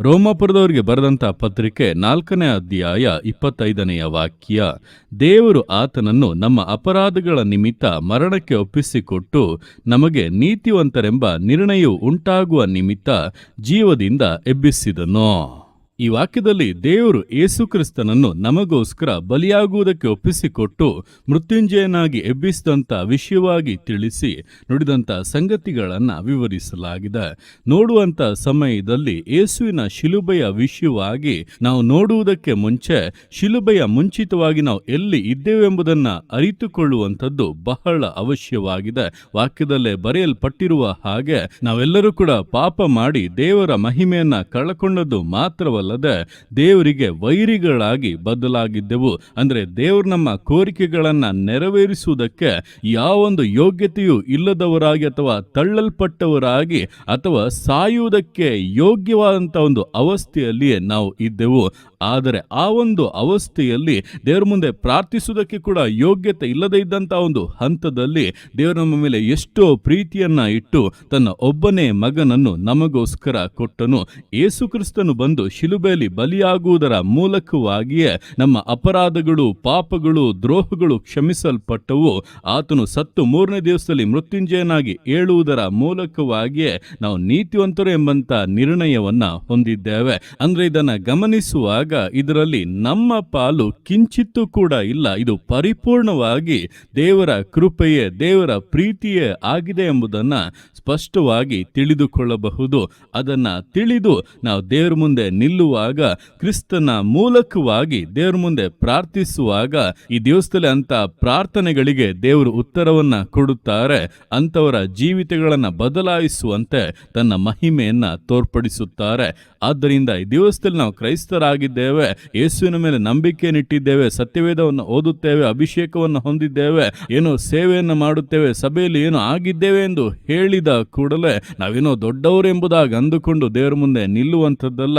ರೋಮಾಪುರದವರಿಗೆ ಬರೆದಂಥ ಪತ್ರಿಕೆ ನಾಲ್ಕನೇ ಅಧ್ಯಾಯ ಇಪ್ಪತ್ತೈದನೆಯ ವಾಕ್ಯ, ದೇವರು ಆತನನ್ನು ನಮ್ಮ ಅಪರಾಧಗಳ ನಿಮಿತ್ತ ಮರಣಕ್ಕೆ ಒಪ್ಪಿಸಿಕೊಟ್ಟು ನಮಗೆ ನೀತಿವಂತರೆಂಬ ನಿರ್ಣಯವು ಉಂಟಾಗುವ ನಿಮಿತ್ತ ಜೀವದಿಂದ ಎಬ್ಬಿಸಿದನು. ಈ ವಾಕ್ಯದಲ್ಲಿ ದೇವರು ಯೇಸುಕ್ರಿಸ್ತನನ್ನು ನಮಗೋಸ್ಕರ ಬಲಿಯಾಗುವುದಕ್ಕೆ ಒಪ್ಪಿಸಿಕೊಟ್ಟು ಮೃತ್ಯುಂಜಯನಾಗಿ ಎಬ್ಬಿಸಿದಂಥ ವಿಷಯವಾಗಿ ತಿಳಿಸಿ ನುಡಿದಂಥ ಸಂಗತಿಗಳನ್ನು ವಿವರಿಸಲಾಗಿದೆ. ನೋಡುವಂಥ ಸಮಯದಲ್ಲಿ ಯೇಸುವಿನ ಶಿಲುಬೆಯ ವಿಷಯವಾಗಿ ನಾವು ನೋಡುವುದಕ್ಕೆ ಮುಂಚೆ ಶಿಲುಬೆಯ ಮುಂಚಿತವಾಗಿ ನಾವು ಎಲ್ಲಿ ಇದ್ದೇವೆಂಬುದನ್ನು ಅರಿತುಕೊಳ್ಳುವಂಥದ್ದು ಬಹಳ ಅವಶ್ಯವಾಗಿದೆ. ವಾಕ್ಯದಲ್ಲೇ ಬರೆಯಲ್ಪಟ್ಟಿರುವ ಹಾಗೆ ನಾವೆಲ್ಲರೂ ಕೂಡ ಪಾಪ ಮಾಡಿ ದೇವರ ಮಹಿಮೆಯನ್ನು ಕಳಕೊಂಡದ್ದು ಮಾತ್ರವಲ್ಲದೆ ದೇವರಿಗೆ ವೈರಿಗಳಾಗಿ ಬದಲಾಗಿದ್ದೆವು. ಅಂದರೆ ದೇವರು ನಮ್ಮ ಕೋರಿಕೆಗಳನ್ನು ನೆರವೇರಿಸುವುದಕ್ಕೆ ಯಾವೊಂದು ಯೋಗ್ಯತೆಯೂ ಇಲ್ಲದವರಾಗಿ ಅಥವಾ ತಳ್ಳಲ್ಪಟ್ಟವರಾಗಿ ಅಥವಾ ಸಾಯುವುದಕ್ಕೆ ಯೋಗ್ಯವಾದಂಥ ಒಂದು ಅವಸ್ಥೆಯಲ್ಲಿಯೇ ನಾವು ಇದ್ದೆವು. ಆದರೆ ಆ ಒಂದು ಅವಸ್ಥೆಯಲ್ಲಿ ದೇವರ ಮುಂದೆ ಪ್ರಾರ್ಥಿಸುವುದಕ್ಕೆ ಕೂಡ ಯೋಗ್ಯತೆ ಇಲ್ಲದೇ ಇದ್ದಂಥ ಒಂದು ಹಂತದಲ್ಲಿ ದೇವರು ನಮ್ಮ ಮೇಲೆ ಎಷ್ಟೋ ಪ್ರೀತಿಯನ್ನ ಇಟ್ಟು ತನ್ನ ಒಬ್ಬನೇ ಮಗನನ್ನು ನಮಗೋಸ್ಕರ ಕೊಟ್ಟನು. ಯೇಸು ಬಂದು ಬಂದು ಶಿಲುಬೆಯಲ್ಲಿ ಬಲಿಯಾಗುವುದರ ಮೂಲಕವಾಗಿಯೇ ನಮ್ಮ ಅಪರಾಧಗಳು, ಪಾಪಗಳು, ದ್ರೋಹಗಳು ಕ್ಷಮಿಸಲ್ಪಟ್ಟವು. ಆತನು ಸತ್ತು ಮೂರನೇ ದಿವಸದಲ್ಲಿ ಮೃತ್ಯುಂಜಯನಾಗಿ ಏಳುವುದರ ಮೂಲಕವಾಗಿಯೇ ನಾವು ನೀತಿವಂತರು ಎಂಬಂತ ನಿರ್ಣಯವನ್ನ ಹೊಂದಿದ್ದೇವೆ. ಅಂದ್ರೆ ಇದನ್ನ ಗಮನಿಸುವಾಗ ಇದರಲ್ಲಿ ನಮ್ಮ ಪಾಲು ಕಿಂಚಿತ್ತೂ ಕೂಡ ಇಲ್ಲ. ಇದು ಪರಿಪೂರ್ಣವಾಗಿ ದೇವರ ಕೃಪೆಯೇ, ದೇವರ ಪ್ರೀತಿಯೇ ಆಗಿದೆ ಎಂಬುದನ್ನ ಸ್ಪಷ್ಟವಾಗಿ ತಿಳಿದುಕೊಳ್ಳಬಹುದು. ಅದನ್ನ ತಿಳಿದು ನಾವು ದೇವರ ಮುಂದೆ ನಿಲ್ಲುವಾಗ ಕ್ರಿಸ್ತನ ಮೂಲಕವಾಗಿ ದೇವರ ಮುಂದೆ ಪ್ರಾರ್ಥಿಸುವಾಗ ಈ ದಿವಸದಲ್ಲಿ ಅಂತ ಪ್ರಾರ್ಥನೆಗಳಿಗೆ ದೇವರು ಉತ್ತರವನ್ನ ಕೊಡುತ್ತಾರೆ ಅಂತವರ ಜೀವಿತಗಳನ್ನ ಬದಲಾಯಿಸುವಂತೆ ತನ್ನ ಮಹಿಮೆಯನ್ನ ತೋರ್ಪಡಿಸುತ್ತಾರೆ. ಆದ್ದರಿಂದ ಈ ದಿವಸದಲ್ಲಿ ನಾವು ಕ್ರೈಸ್ತರಾಗಿದ್ದೇವೆ, ಯೇಸುವಿನ ಮೇಲೆ ನಂಬಿಕೆಯನ್ನಿಟ್ಟಿದ್ದೇವೆ ಸತ್ಯವೇದವನ್ನು ಓದುತ್ತೇವೆ, ಅಭಿಷೇಕವನ್ನು ಹೊಂದಿದ್ದೇವೆ, ಏನೋ ಸೇವೆಯನ್ನು ಮಾಡುತ್ತೇವೆ, ಸಭೆಯಲ್ಲಿ ಏನೋ ಆಗಿದ್ದೇವೆ ಎಂದು ಹೇಳಿದ ಕೂಡಲೇ ನಾವೇನೋ ದೊಡ್ಡವರು ಎಂಬುದಾಗಿ ಅಂದುಕೊಂಡು ದೇವರ ಮುಂದೆ ನಿಲ್ಲುವಂಥದ್ದಲ್ಲ.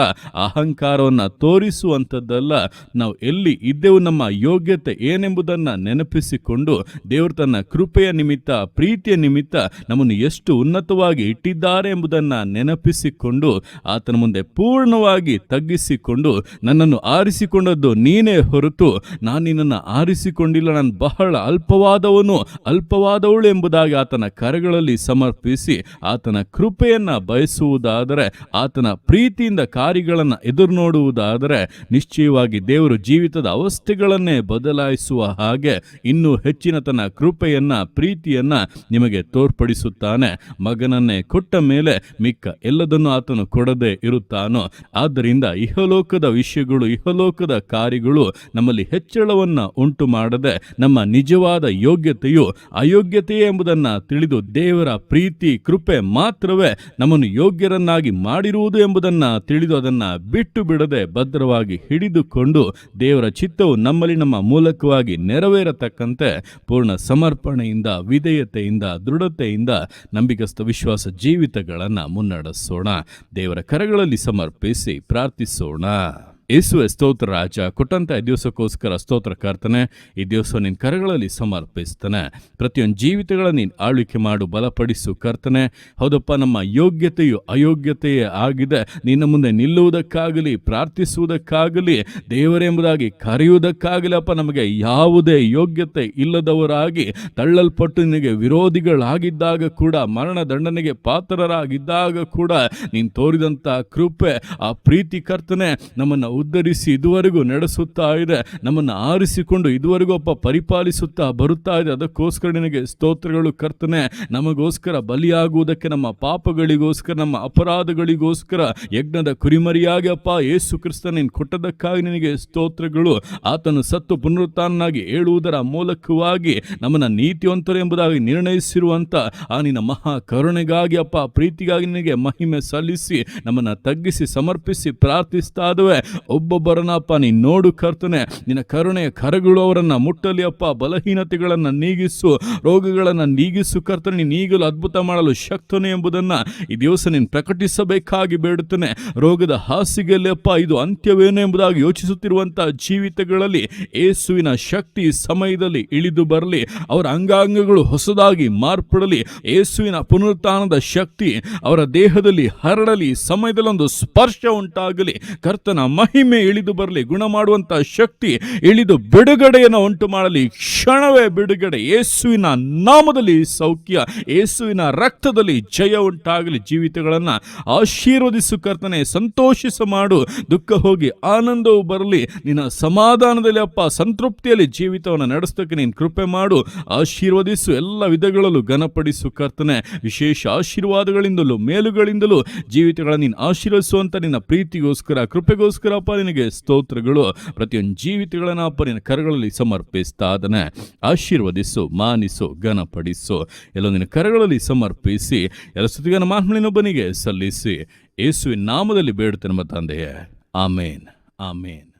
ಅಹಂಕಾರವನ್ನು ತೋರಿಸುವಂಥದ್ದಲ್ಲ. ನಾವು ಎಲ್ಲಿ ಇದ್ದೆವು, ನಮ್ಮ ಯೋಗ್ಯತೆ ಏನೆಂಬುದನ್ನು ನೆನಪಿಸಿಕೊಂಡು ದೇವರು ತನ್ನ ಕೃಪೆಯ ನಿಮಿತ್ತ, ಪ್ರೀತಿಯ ನಿಮಿತ್ತ ನಮ್ಮನ್ನು ಎಷ್ಟು ಉನ್ನತವಾಗಿ ಇಟ್ಟಿದ್ದಾರೆ ಎಂಬುದನ್ನು ನೆನಪಿಸಿಕೊಂಡು ಆತನ ಮುಂದೆ ಪೂರ್ಣವಾಗಿ ತಗ್ಗಿಸಿಕೊಂಡು ನನ್ನನ್ನು ಆರಿಸಿಕೊಂಡದ್ದು ನೀನೇ ಹೊರತು ನಾನು ನಿನ್ನನ್ನು ಆರಿಸಿಕೊಂಡಿಲ್ಲ. ನಾನು ಬಹಳ ಅಲ್ಪವಾದವನು, ಅಲ್ಪವಾದವಳು ಎಂಬುದಾಗಿ ಆತನ ಕರೆಗಳಲ್ಲಿ ಸಮರ್ಪಿಸಿ ಆತನ ಕೃಪೆಯನ್ನು ಬಯಸುವುದಾದರೆ ಆತನ ಪ್ರೀತಿಯಿಂದ ಕಾರ್ಯಗಳನ್ನು ಎದುರು ನೋಡುವುದಾದರೆ ನಿಶ್ಚಯವಾಗಿ ದೇವರು ಜೀವಿತದ ಅವಸ್ಥೆಗಳನ್ನೇ ಬದಲಾಯಿಸುವ ಹಾಗೆ ಇನ್ನೂ ಹೆಚ್ಚಿನ ತನ್ನ ಕೃಪೆಯನ್ನ, ಪ್ರೀತಿಯನ್ನ ನಿಮಗೆ ತೋರ್ಪಡಿಸುತ್ತಾನೆ. ಮಗನನ್ನೇ ಕೊಟ್ಟ ಮೇಲೆ ಮಿಕ್ಕ ಎಲ್ಲದನ್ನು ಆತನು ಕೊಡದೆ ಇರುತ್ತಾನೋ? ಆದ್ದರಿಂದ ಇಹಲೋಕದ ವಿಷಯಗಳು, ಇಹಲೋಕದ ಕಾರ್ಯಗಳು ನಮ್ಮಲ್ಲಿ ಹೆಚ್ಚಳವನ್ನು ಉಂಟು ಮಾಡದೆ ನಮ್ಮ ನಿಜವಾದ ಯೋಗ್ಯತೆಯು ಅಯೋಗ್ಯತೆಯೇ ಎಂಬುದನ್ನ ತಿಳಿದು ದೇವರ ಪ್ರೀತಿ, ಕೃಪೆ ಮಾತ್ರವೇ ನಮ್ಮನ್ನು ಯೋಗ್ಯರನ್ನಾಗಿ ಮಾಡಿರುವುದು ಎಂಬುದನ್ನ ತಿಳಿದು ಅದನ್ನ ಬಿಟ್ಟು ಬಿಡದೆ ಭದ್ರವಾಗಿ ಹಿಡಿದುಕೊಂಡು ದೇವರ ಚಿತ್ತವು ನಮ್ಮಲ್ಲಿ ನಮ್ಮ ಮೂಲಕವಾಗಿ ನೆರವೇರತಕ್ಕಂತೆ ಪೂರ್ಣ ಸಮರ್ಪಣೆಯಿಂದ, ವಿಧೇಯತೆಯಿಂದ, ದೃಢತೆಯಿಂದ ನಂಬಿಕಸ್ಥ ವಿಶ್ವಾಸ ಜೀವಿತಗಳನ್ನು ಮುನ್ನಡೆಸೋಣ. ದೇವರ ಕರಗಳಲ್ಲಿ ಸಮರ್ಪಿಸಿ ಪ್ರಾರ್ಥಿಸೋಣ. ಯೇಸುವೆ ಸ್ತೋತ್ರ ರಾಜ, ಕೊಟ್ಟಂತ ಈ ದಿವಸಕ್ಕೋಸ್ಕರ ಸ್ತೋತ್ರ ಕರ್ತನೆ, ಈ ದಿವಸ ನಿನ್ನ ಕರಗಳಲ್ಲಿ ಸಮರ್ಪಿಸ್ತಾನೆ. ಪ್ರತಿಯೊಂದು ಜೀವಿತಗಳ ನೀನು ಆಳ್ವಿಕೆ ಮಾಡು, ಬಲಪಡಿಸು ಕರ್ತನೆ. ಹೌದಪ್ಪ, ನಮ್ಮ ಯೋಗ್ಯತೆಯು ಅಯೋಗ್ಯತೆಯೇ ಆಗಿದೆ. ನಿನ್ನ ಮುಂದೆ ನಿಲ್ಲುವುದಕ್ಕಾಗಲಿ, ಪ್ರಾರ್ಥಿಸುವುದಕ್ಕಾಗಲಿ, ದೇವರೆಂಬುದಾಗಿ ಕರೆಯುವುದಕ್ಕಾಗಲಿ, ಅಪ್ಪ, ನಮಗೆ ಯಾವುದೇ ಯೋಗ್ಯತೆ ಇಲ್ಲದವರಾಗಿ, ತಳ್ಳಲ್ಪಟ್ಟು ನಿನಗೆ ವಿರೋಧಿಗಳಾಗಿದ್ದಾಗ ಕೂಡ ಮರಣ ದಂಡನೆಗೆ ಪಾತ್ರರಾಗಿದ್ದಾಗ ಕೂಡ, ನೀನು ತೋರಿದಂಥ ಕೃಪೆ, ಆ ಪ್ರೀತಿ ಕರ್ತನೆ, ನಮ್ಮನ್ನು ಉದ್ಧರಿಸಿ ಇದುವರೆಗೂ ನಡೆಸುತ್ತಾ ಇದೆ. ನಮ್ಮನ್ನು ಆರಿಸಿಕೊಂಡು ಇದುವರೆಗೂ ಅಪ್ಪ ಪರಿಪಾಲಿಸುತ್ತಾ ಬರುತ್ತಾ ಇದೆ. ಅದಕ್ಕೋಸ್ಕರ ನಿನಗೆ ಸ್ತೋತ್ರಗಳು ಕರ್ತನೆ. ನಮಗೋಸ್ಕರ ಬಲಿಯಾಗುವುದಕ್ಕೆ, ನಮ್ಮ ಪಾಪಗಳಿಗೋಸ್ಕರ, ನಮ್ಮ ಅಪರಾಧಗಳಿಗೋಸ್ಕರ, ಯಜ್ಞದ ಕುರಿಮರಿಯಾಗಿ ಅಪ್ಪ, ಯೇಸು ಕ್ರಿಸ್ತ ಕೊಟ್ಟದಕ್ಕಾಗಿ ನಿನಗೆ ಸ್ತೋತ್ರಗಳು. ಆತನು ಸತ್ತು ಪುನರುತ್ಥಾನನಾಗಿ ಹೇಳುವುದರ ಮೂಲಕವಾಗಿ ನಮ್ಮನ್ನು ನೀತಿವಂತರು ಎಂಬುದಾಗಿ ನಿರ್ಣಯಿಸಿರುವಂಥ ಆ ನಿನ್ನ ಮಹಾ ಕರುಣೆಗಾಗಿ ಅಪ್ಪ, ಪ್ರೀತಿಗಾಗಿ ನಿನಗೆ ಮಹಿಮೆ ಸಲ್ಲಿಸಿ, ನಮ್ಮನ್ನು ತಗ್ಗಿಸಿ, ಸಮರ್ಪಿಸಿ ಪ್ರಾರ್ಥಿಸ್ತಾ ಇದ್ದೇವೆ. ಒಬ್ಬೊಬ್ಬರನ್ನಪ್ಪ ನೀ ನೋಡು ಕರ್ತನೆ, ನಿನ್ನ ಕರುಣೆಯ ಕರಗಳು ಅವರನ್ನು ಮುಟ್ಟಲಿ ಅಪ್ಪ, ಬಲಹೀನತೆಗಳನ್ನ ನೀಗಿಸು, ರೋಗಗಳನ್ನ ನೀಗಿಸು ಕರ್ತನೆ ನೀನು ಈಗಲೂ ಅದ್ಭುತ ಮಾಡಲು ಶಕ್ತನೆ ಎಂಬುದನ್ನ ಈ ದಿವಸ ನೀನು ಪ್ರಕಟಿಸಬೇಕಾಗಿ ಬೇಡುತ್ತೇನೆ. ರೋಗದ ಹಾಸಿಗೆಯಲ್ಲಿ ಅಪ್ಪ, ಇದು ಅಂತ್ಯವೇನು ಎಂಬುದಾಗಿ ಯೋಚಿಸುತ್ತಿರುವಂತಹ ಜೀವಿತಗಳಲ್ಲಿ ಏಸುವಿನ ಶಕ್ತಿ ಸಮಯದಲ್ಲಿ ಇಳಿದು ಬರಲಿ, ಅವರ ಅಂಗಾಂಗಗಳು ಹೊಸದಾಗಿ ಮಾರ್ಪಡಲಿ, ಏಸುವಿನ ಪುನರುತ್ಥಾನದ ಶಕ್ತಿ ಅವರ ದೇಹದಲ್ಲಿ ಹರಡಲಿ ಸಮಯದಲ್ಲಿ ಒಂದು ಸ್ಪರ್ಶ ಉಂಟಾಗಲಿ, ಕರ್ತನ ಮಹಿಮೆ ಇಳಿದು ಬರಲಿ ಗುಣ ಮಾಡುವಂತ ಶಕ್ತಿ ಇಳಿದು ಬಿಡುಗಡೆಯನ್ನು ಉಂಟು ಮಾಡಲಿ. ಕ್ಷಣವೇ ಬಿಡುಗಡೆ. ಯೇಸುವಿನ ನಾಮದಲ್ಲಿ ಸೌಖ್ಯ, ಯೇಸುವಿನ ರಕ್ತದಲ್ಲಿ ಜಯ ಉಂಟಾಗಲಿ. ಜೀವಿತಗಳನ್ನ ಆಶೀರ್ವದಿಸು ಕರ್ತನೆ, ಸಂತೋಷಿಸ ಮಾಡು. ದುಃಖ ಹೋಗಿ ಆನಂದವು ಬರಲಿ. ನಿನ್ನ ಸಮಾಧಾನದಲ್ಲಿ ಅಪ್ಪ, ಸಂತೃಪ್ತಿಯಲ್ಲಿ ಜೀವಿತವನ್ನು ನಡೆಸೋಕ್ಕೆ ನೀನು ಕೃಪೆ ಮಾಡು. ಆಶೀರ್ವದಿಸು ಎಲ್ಲ ವಿಧಗಳಲ್ಲೂ ಘನಪಡಿಸು ಕರ್ತನೆ. ವಿಶೇಷ ಆಶೀರ್ವಾದಗಳಿಂದಲೂ, ಮೇಲುಗಳಿಂದಲೂ ಜೀವಿತಗಳನ್ನು ನೀನು ಆಶೀರ್ವದಿಸುವಂತ ನಿನ್ನ ಪ್ರೀತಿಗೋಸ್ಕರ, ಕೃಪೆಗೋಸ್ಕರ ಅಪ್ಪ ನಿನಗೆ ಸ್ತೋತ್ರಗಳು. ಪ್ರತಿಯೊಂದು ಜೀವಿತಗಳನ್ನ ಅಪ್ಪ ನಿನ್ನ ಕರಗಳಲ್ಲಿ ಸಮರ್ಪಿಸ್ತಾ ಅದನ್ನು ಆಶೀರ್ವದಿಸು, ಮಾನಿಸು, ಘನಪಡಿಸು. ಎಲ್ಲ ನಿನ್ನ ಕರಗಳಲ್ಲಿ ಸಮರ್ಪಿಸಿ, ಎಲ್ಲ ಸ್ತುತಿಗನ ಮಾನ್ಮಳಿನೊಬ್ಬನಿಗೆ ಸಲ್ಲಿಸಿ. ಯೇಸುವಿನ ನಾಮದಲ್ಲಿ ಬೇಡುತ್ತೆ ನಮ್ಮ ತಂದೆಯೇ. ಆಮೇನ್. ಆಮೇನ್.